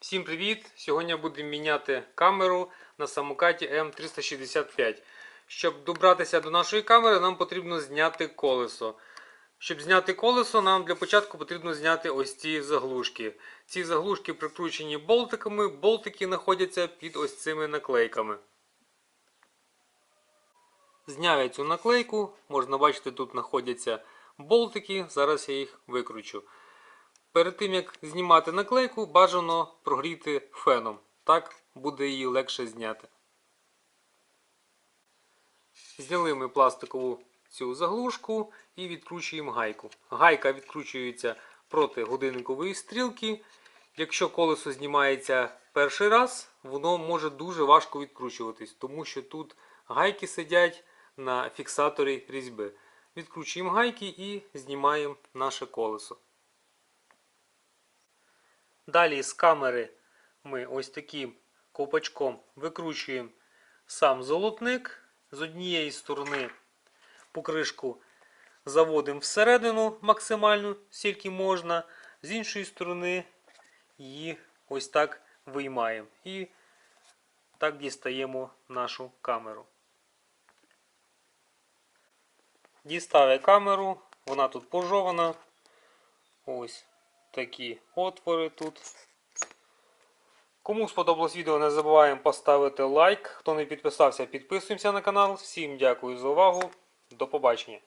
Всім привіт! Сьогодні будемо міняти камеру на самокаті М365. Щоб добратися до нашої камери, нам потрібно зняти колесо. Щоб зняти колесо, нам для початку потрібно зняти ось ці заглушки. Ці заглушки прикручені болтиками, болтики знаходяться під ось цими наклейками. Зняв я цю наклейку, можна бачити, тут знаходяться болтики, зараз я їх викручу. Перед тим як знімати наклейку, бажано прогріти феном. Так буде її легше зняти. Зняли ми пластикову цю заглушку і відкручуємо гайку. Гайка відкручується проти годинникової стрілки. Якщо колесо знімається перший раз, воно може дуже важко відкручуватись, тому що тут гайки сидять на фіксаторі різьби. Відкручуємо гайки і знімаємо наше колесо. Далі з камери ми ось таким ковпачком викручуємо сам золотник. З однієї сторони покришку заводимо всередину максимально, скільки можна, з іншої сторони її ось так виймаємо. І так дістаємо нашу камеру. Дістав я камеру, вона тут пожована. Ось такі отвори тут. Кому сподобалось відео, не забуваємо поставити лайк. Хто не підписався, підписуємося на канал. Всім дякую за увагу. До побачення.